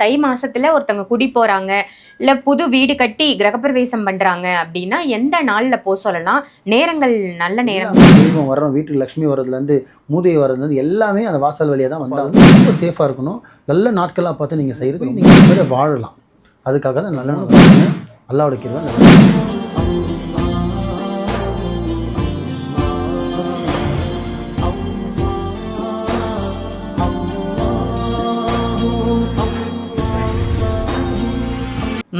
தை மாசத்துல ஒருத்தவங்க குடி போறாங்க இல்ல புது வீடு கட்டி கிரகப்பிரவேசம் பண்றாங்க அப்படின்னா எந்த நாள்ல போ சொல்லலாம்? நேரங்கள் நல்ல நேரம். தெய்வம் வர்றோம் வீட்டுக்கு லக்ஷ்மி வர்றதுலேருந்து மூதையை வர்றதுலேருந்து எல்லாமே அந்த வாசல் வழியாக தான் வந்தாலும் ரொம்ப சேஃபாக இருக்கணும். நல்ல நாட்களாக பார்த்து நீங்கள் செய்கிறது நீங்கள் வாழலாம். அதுக்காக தான் நல்ல. அல்லாவோட கிருபை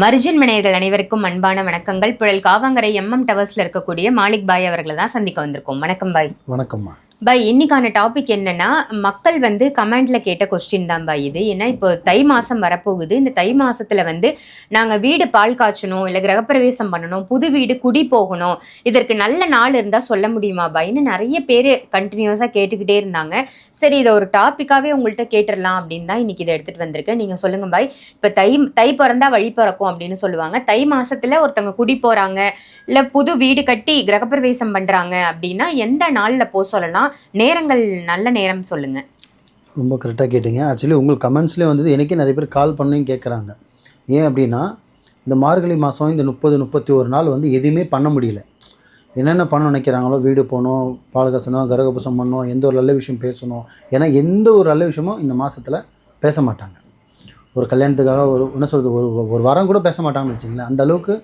மர்ஜன் மனையர்கள் அனைவருக்கும் அன்பான வணக்கங்கள். புழல் காவாங்கரை எம்எம் டவர்ஸ்ல இருக்கக்கூடிய மாலிக் பாய் அவர்களை தான் சந்திக்க வந்திருக்கோம். வணக்கம் பாய். வணக்கம்மா. பாய் இன்னைக்கான டாபிக் என்னன்னா மக்கள் வந்து கமெண்ட்ல கேட்ட கொஸ்டின் தான் பாய் இது. ஏன்னா இப்போ தை மாசம் வரப்போகுது. இந்த தை மாசத்துல வந்து நாங்க வீடு பால் காய்ச்சணும் இல்ல கிரகப்பிரவேசம் பண்ணணும் புது வீடு குடி போகணும் இதற்கு நல்ல நாள் இருந்தா சொல்ல முடியுமா பைன்னு நிறைய பேர் கண்டினியூஸா கேட்டுக்கிட்டே இருந்தாங்க. சரி இதை ஒரு டாப்பிக்காவே உங்கள்கிட்ட கேட்டுடலாம் அப்படின்னு தான் இன்னைக்கு இதை எடுத்துட்டு வந்திருக்கேன். நீங்க சொல்லுங்க பாய் இப்போ தை தை பிறந்தா வழி பிறக்கும் அப்படின்னு சொல்லுவாங்க. தை மாசத்துல ஒருத்தவங்க குடி போறாங்க இல்ல புது வீடு கட்டி கிரகப்பிரவேசம் பண்றாங்க அப்படின்னா எந்த நாள்ல போ சொல்லலாம்? நேரங்கள் நல்ல நேரம் சொல்லுங்க. ரொம்ப கரெக்டாக கேட்டீங்க. ஆக்சுவலி உங்களுக்கு கமெண்ட்ஸ்லேயே வந்து எனக்கே நிறைய பேர் கால் பண்ணி கேட்குறாங்க ஏன் அப்படின்னா இந்த மார்கழி மாதம் இந்த முப்பது முப்பத்தி ஒரு நாள் வந்து எதுவுமே பண்ண முடியல. என்னென்ன பண்ண நினைக்கிறாங்களோ வீடு போகணும் பால் கரகபுசம் பண்ணணும் எந்த ஒரு நல்ல விஷயம் பேசணும். ஏன்னா எந்த ஒரு நல்ல விஷயமும் இந்த மாதத்தில் பேச மாட்டாங்க. ஒரு கல்யாணத்துக்காக ஒரு என்ன சொல்கிறது ஒரு ஒரு வாரம் கூட பேச மாட்டாங்கன்னு வச்சுங்களேன் அந்த அளவுக்கு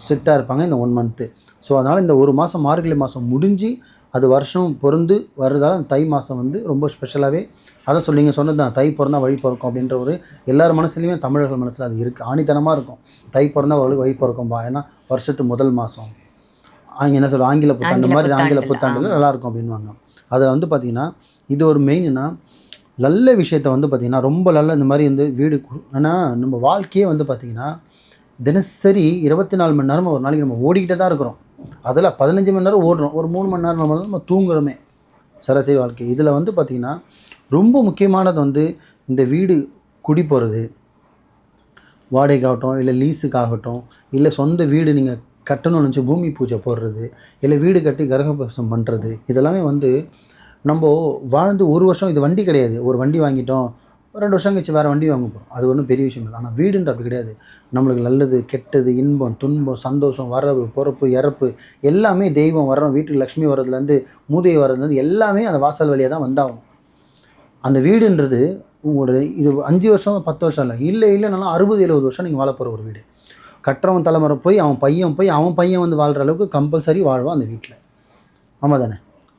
ஸ்ட்ரிக்டாக இருப்பாங்க இந்த ஒன் மந்த்து ஸோ அதனால் இந்த ஒரு மாதம் மார்கழி மாதம் முடிஞ்சு அது வருஷம் பொருந்து வருதால் அந்த தை மாதம் வந்து ரொம்ப ஸ்பெஷலாகவே அதான் சொல்லி நீங்கள் சொன்னது தான் தை பிறந்தா வழி பிறக்கும் அப்படின்ற ஒரு எல்லார் மனசுலையுமே தமிழர்கள் மனசில் அது இருக்குது ஆணித்தனமாக இருக்கும். தை பிறந்தா ஒரு வழி பிறக்கும்பா. ஏன்னா வருஷத்து முதல் மாதம் ஆங்க என்ன சொல்ற ஆங்கில புத்தாண்டு மாதிரி ஆங்கில புத்தாண்டுல, புத்தாண்டில் நல்லா இருக்கும் அப்படின்வாங்க அதில் வந்து பார்த்திங்கன்னா இது ஒரு மெயின்னா நல்ல விஷயத்த வந்து பார்த்திங்கன்னா ரொம்ப நல்ல இந்த மாதிரி வந்து வீடு ஏன்னா நம்ம வாழ்க்கையே வந்து பார்த்திங்கன்னா தினசரி இருபத்தி நாலு மணி நேரம் ஒரு நாளைக்கு நம்ம ஓடிக்கிட்டே தான் இருக்கிறோம். அதில் பதினஞ்சு மணி நேரம் ஓடுறோம். ஒரு மூணு மணி நேரம் நம்ம நம்ம தூங்குறோமே. சராசரி வாழ்க்கை. இதில் வந்து பார்த்திங்கன்னா ரொம்ப முக்கியமானது வந்து இந்த வீடு குடி போகிறது. வாடகைக்காகட்டும் இல்லை லீஸுக்காகட்டும் இல்லை சொந்த வீடு நீங்கள் கட்டணும்னு நினச்சி பூமி பூஜை போடுறது இல்லை வீடு கட்டி கரகப்பிரவேசம் பண்ணுறது இதெல்லாமே வந்து நம்ம வாழ்ந்து ஒரு வருஷம் இது வண்டி கிடையாது. ஒரு வண்டி வாங்கிட்டோம் ஒரு ரெண்டு வருஷம் கழிச்சு வேறு வண்டி வாங்க போகிறோம் அது ஒன்றும் பெரிய விஷயம் இல்லை. ஆனால் வீடுன்ற அப்படி கிடையாது. நம்மளுக்கு நல்லது கெட்டது இன்பம் துன்பம் சந்தோஷம் வரவு பிறப்பு இறப்பு எல்லாமே தெய்வம் வர்றோம். வீட்டுக்கு லக்ஷ்மி வர்றதுலேருந்து மூதையை வர்றதுலேருந்து எல்லாமே அந்த வாசல் வழியாக தான் வந்தாகும் அந்த வீடுன்றது உங்களோட இது அஞ்சு வருஷம் பத்து வருஷம் இல்லை. இல்லை இல்லைனாலும் அறுபது எழுபது வருஷம் நீங்கள் வாழ போகிற ஒரு வீடு. கட்டுறவன் தலைமுறை போய் அவன் பையன் போய் அவன் பையன் வந்து வாழ்கிற அளவுக்கு கம்பல்சரி வாழ்வான் அந்த வீட்டில் ஆமாம் தானே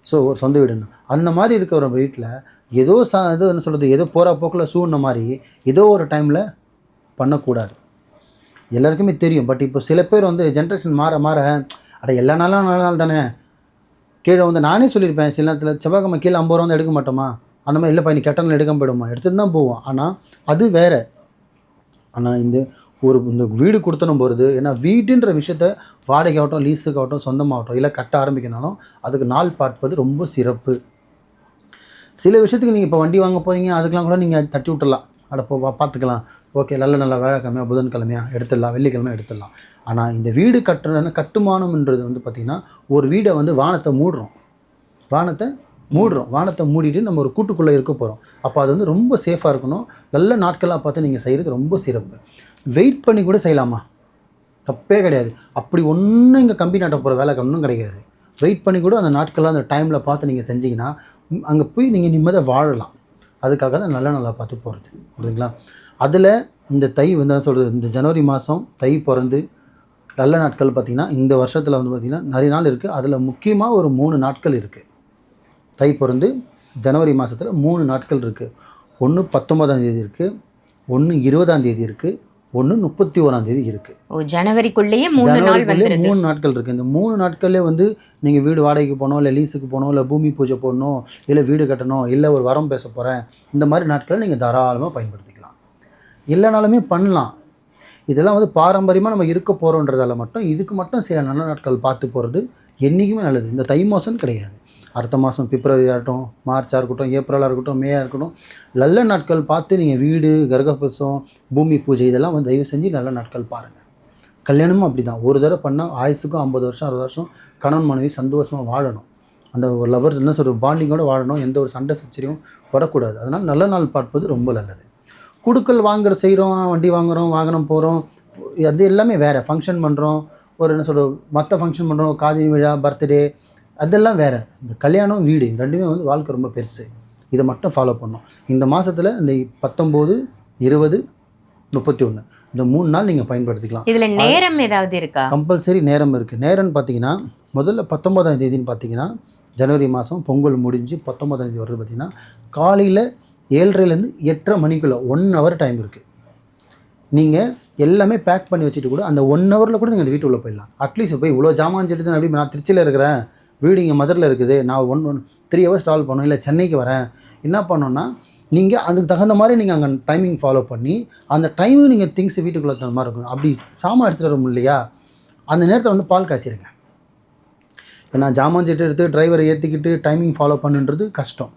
ஸோ ஒரு சொந்த வீடுன்னு. அந்த மாதிரி இருக்கிற ஒரு வீட்டில் ஏதோ ச இது என்ன சொல்கிறது ஏதோ போகிற போக்கில் சூழ்ன மாதிரி ஏதோ ஒரு டைமில் பண்ணக்கூடாது. எல்லாருக்குமே தெரியும். பட் இப்போ சில பேர் வந்து ஜென்ரேஷன் மாற மாற அட எல்லா நாளும் நல்ல நாள் தானே. கீழே வந்து நானே சொல்லியிருப்பேன் சில நேரத்தில் செவ்வாய்க்கிழமை கீழே ஐம்பது ரூபா வந்து எடுக்க மாட்டோமா? அந்த மாதிரி இல்லைப்பா நீ நாள் எடுக்க போயிடுமா? எடுத்துகிட்டு தான் போவோம். ஆனால் அது வேறு. ஆனால் இந்த ஒரு இந்த வீடு கொடுத்தனும் போகிறது ஏன்னா வீடுன்ற விஷயத்த வாடகையாகட்டும் லீஸுக்காகட்டும் சொந்தமாகட்டும் இல்லை கட்ட ஆரம்பிக்கனாலும் அதுக்கு நாள் பார்ப்பது ரொம்ப சிறப்பு. சில விஷயத்துக்கு நீங்கள் இப்போ வண்டி வாங்க போகிறீங்க அதுக்கெலாம் கூட நீங்கள் தட்டி விட்டுடலாம் அட போ பார்த்துக்கலாம் ஓகே நல்ல நல்ல வேலைக்கிழமையாக புதன்கிழமையா எடுத்துடலாம் வெள்ளிக்கிழமை எடுத்துடலாம். ஆனால் இந்த வீடு கட்டுறதுனா கட்டுமானம்ன்றது வந்து பார்த்திங்கன்னா ஒரு வீடை வந்து வானத்தை மூடுறோம். வானத்தை மூடுறோம். வானத்தை மூடிட்டு நம்ம ஒரு கூட்டுக்குள்ளே இருக்க போகிறோம் அப்போ அது வந்து ரொம்ப சேஃபாக இருக்கணும். நல்ல நாட்களாக பார்த்து நீங்கள் செய்கிறது ரொம்ப சிறப்பு. வெயிட் பண்ணி கூட செய்யலாமா? தப்பே கிடையாது. அப்படி ஒன்றும் இங்கே கம்பி நாட்ட போகிற வேலை ஒன்றும் கிடையாது. வெயிட் பண்ணி கூட அந்த நாட்களாக அந்த டைமில் பார்த்து நீங்கள் செஞ்சீங்கன்னா அங்கே போய் நீங்கள் நிம்மதியாக வாழலாம். அதுக்காக தான் நல்ல நல்லா பார்த்து போகிறது புரியுதுங்களா? அதில் இந்த தை வந்து என்ன சொல்கிறது இந்த ஜனவரி மாதம் தை பிறந்து நல்ல நாட்கள் பார்த்திங்கன்னா இந்த வருஷத்தில் வந்து பார்த்திங்கன்னா நிறைய நாள் இருக்குது அதில் முக்கியமாக ஒரு மூணு நாட்கள் இருக்குது தை பிறந்து ஜனவரி மாதத்தில் மூணு நாட்கள் இருக்குது ஒன்று பத்தொன்பதாம் தேதி இருக்குது ஒன்று இருபதாம் தேதி இருக்குது ஒன்று முப்பத்தி ஓராம் தேதி இருக்குது ஓ ஜனவரிக்குள்ளேயே மூணு நாள் மூணு நாட்கள் இருக்குது இந்த மூணு நாட்கள்லே வந்து நீங்கள் வீடு வாடகைக்கு போகணும் இல்லை லீஸுக்கு போகணும் இல்லை பூமி பூஜை போடணும் இல்லை வீடு கட்டணும் இல்லை ஒரு வரம் பேச போகிறேன் இந்த மாதிரி நாட்களை நீங்கள் தாராளமாக பயன்படுத்திக்கலாம். இல்லைனாலுமே பண்ணலாம். இதெல்லாம் வந்து பாரம்பரியமாக நம்ம இருக்க போகிறோன்றதால மட்டும் இதுக்கு மட்டும் சில நல்ல நாட்கள் பார்த்து போகிறது என்றைக்குமே நல்லது. இந்த தை மாதம் கிடையாது. அடுத்த மாதம் பிப்ரவரி ஆகட்டும் மார்ச்சாக இருக்கட்டும் ஏப்ரலாக இருக்கட்டும் மேயாக இருக்கட்டும் நல்ல நாட்கள் பார்த்து நீங்கள் வீடு கர்கபசம் பூமி பூஜை இதெல்லாம் வந்து தயவு செஞ்சு நல்ல நாட்கள் பாருங்கள் கல்யாணமும் அப்படி தான் ஒரு தடவை பண்ணால் ஆயுசுக்கும் ஐம்பது வருஷம் அறுபது வருஷம் கணவன் மனைவி சந்தோஷமாக வாழணும். அந்த ஒரு லவர் என்ன சொல்கிற பாண்டிங்கோட வாழணும். எந்த ஒரு சண்டை சச்சரியும் வரக்கூடாது. அதனால் நல்ல நாள் பார்ப்பது ரொம்ப நல்லது. குடுக்கல் வாங்குற செய்கிறோம் வண்டி வாங்குறோம் வாகனம் போகிறோம் அது எல்லாமே வேறு. ஃபங்க்ஷன் பண்ணுறோம் ஒரு என்ன சொல்கிற மற்ற ஃபங்க்ஷன் பண்ணுறோம் காதி விழா பர்த்டே அதெல்லாம் வேறு. இந்த கல்யாணம் வீடு ரெண்டுமே வந்து வாழ்க்கை ரொம்ப பெருசு. இதை மட்டும் ஃபாலோ பண்ணோம் இந்த மாதத்தில் இந்த பத்தொம்போது இருபது முப்பத்தி ஒன்று இந்த மூணு நாள் நீங்கள் பயன்படுத்திக்கலாம். இதுல நேரம் ஏதாவது இருக்கா? கம்பல்சரி நேரம் இருக்குது நேரம்னு பார்த்தீங்கன்னா முதல்ல பத்தொம்போதாம் தேதின்னு பார்த்தீங்கன்னா ஜனவரி மாதம் பொங்கல் முடிஞ்சு பத்தொம்போதாம் தேதி வருது பார்த்தீங்கன்னா காலையில் ஏழரைலேருந்து எட்டரை மணிக்குள்ளே ஒன் ஹவர் டைம் இருக்குது நீங்கள் எல்லாமே பேக் பண்ணி வச்சுட்டு கூட அந்த ஒன் ஹவரில் கூட நீங்கள் அந்த வீட்டுக்குள்ளே போயிடலாம். அட்லீஸ்ட் போய் இவ்வளோ ஜாமான் செட்டு அப்படி நான் திருச்சியில் இருக்கிறேன். வீடு இங்கே மதுரில் இருக்குது. நான் one one three hours travel பண்ணணும். இல்லை சென்னைக்கு வரேன். என்ன பண்ணோன்னா நீங்கள் அதுக்கு தகுந்த மாதிரி நீங்கள் அங்கே டைமிங் ஃபாலோ பண்ணி அந்த டைமிங் நீங்கள் திங்ஸ் வீட்டுக்குள்ளே தகுந்த மாதிரி இருக்கும் அப்படி சாமான் எடுத்துகிட்டு வர இல்லையா அந்த நேரத்தில் வந்து பால் காய்ச்சிருங்க. நான் ஜாமான் செட்டு எடுத்து டிரைவரை ஏற்றிக்கிட்டு டைமிங் ஃபாலோ பண்ணுன்றது கஷ்டம்.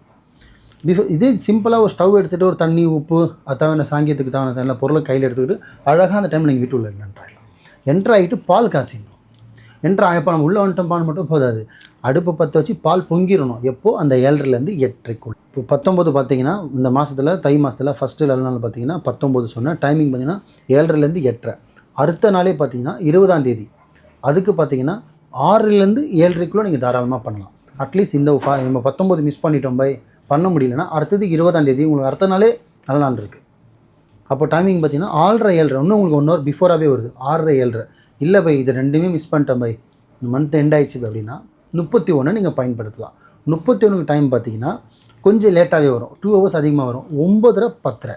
பிஃபோர் இதே சிம்பிளாக ஒரு ஸ்டவ் எடுத்துகிட்டு ஒரு தண்ணி உப்பு அத்தாவின சாங்கியத்துக்கு தேவையான எல்லா பொருளை கையில் எடுத்துக்கிட்டு அழகாக அந்த டைமில் நீங்கள் வீட்டுக்குள்ளே என்ட்ராயிடலாம் என்ட்ரு ஆகிட்டு பால் காசிடணும். என்ட்ரு ஆகப்போ நம்ம உள்ளே வந்துட்டோம் பால் மட்டும் போதாது. அடுப்பு பற்ற வச்சு பால் பொங்கிடணும். எப்போது அந்த ஏழரைலேருந்து எட்டரைக்குள். இப்போ பத்தொம்போது பார்த்தீங்கன்னா இந்த மாதத்தில் தை மாதத்தில் ஃபஸ்ட்டு நல்ல நாள் பார்த்தீங்கன்னா பத்தொம்போது சொன்னேன் டைமிங் பார்த்தீங்கன்னா ஏழரைலேருந்து எட்டரை. அடுத்த நாளே பார்த்தீங்கன்னா இருபதாம் தேதி. அதுக்கு பார்த்தீங்கன்னா ஆறுலேருந்து ஏழரைக்குள்ளே நீங்கள் தாராளமாக பண்ணலாம். அட்லீஸ்ட் இந்த ஃபா நம்ம பத்தொம்போது மிஸ் பண்ணிட்டோம் பை பண்ண முடியலன்னா அடுத்தது இருபதாம் தேதி உங்களுக்கு அடுத்த நாளே நல்ல நாள் இருக்குது அப்போ டைமிங் பார்த்தீங்கன்னா ஆறரை ஏழரை. இன்னும் உங்களுக்கு ஒன் ஹவர் பிஃபோராகவே வருது. ஆறரை ஏழரை. இல்லை பை இது ரெண்டுமே மிஸ் பண்ணிட்டேன் பை மந்த் எண்ட் ஆயிடுச்சு அப்படின்னா முப்பத்தி ஒன்று நீங்கள் பயன்படுத்தலாம். முப்பத்தி ஒன்றுக்கு டைம் பார்த்தீங்கன்னா கொஞ்சம் லேட்டாகவே வரும். டூ ஹவர்ஸ் அதிகமாக வரும். ஒம்பதரை பத்தரை.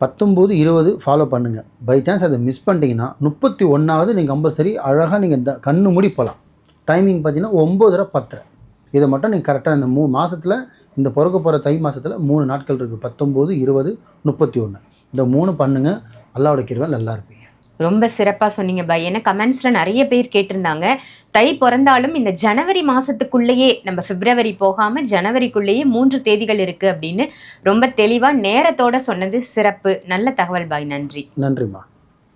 பத்தொம்போது இருபது ஃபாலோ பண்ணுங்கள் பை சான்ஸ் அதை மிஸ் பண்ணிட்டீங்கன்னா முப்பத்தி ஒன்றாவது நீங்கள் கம்பல்சரி அழகாக நீங்கள் த கண்ணு மூடி போகலாம் டைமிங் பார்த்தீங்கன்னா ஒம்போதரை பத்தரை. இதை மட்டும் நீங்கள் கரெக்டாக இந்த மூணு மாதத்தில் இந்த பிறக்க போகிற தை மாதத்தில் மூணு நாட்கள் இருக்குது பத்தொம்போது இருபது முப்பத்தி ஒன்று இந்த மூணு பண்ணுங்கள் அல்லாவோட கிருவை நல்லா இருப்பீங்க. ரொம்ப சிறப்பா சொன்னீங்க பாய் ஏன்னா கமெண்ட்ஸ்ல நிறைய பேர் கேட்டிருந்தாங்க. தை பிறந்தாலும் இந்த ஜனவரி மாசத்துக்குள்ளேயே நம்ம பிப்ரவரி போகாம ஜனவரிக்குள்ளேயே மூன்று தேதிகள் இருக்கு அப்படின்னு ரொம்ப தெளிவா நேரத்தோட சொன்னது சிறப்பு. நல்ல தகவல் பாய் நன்றி. நன்றிம்மா.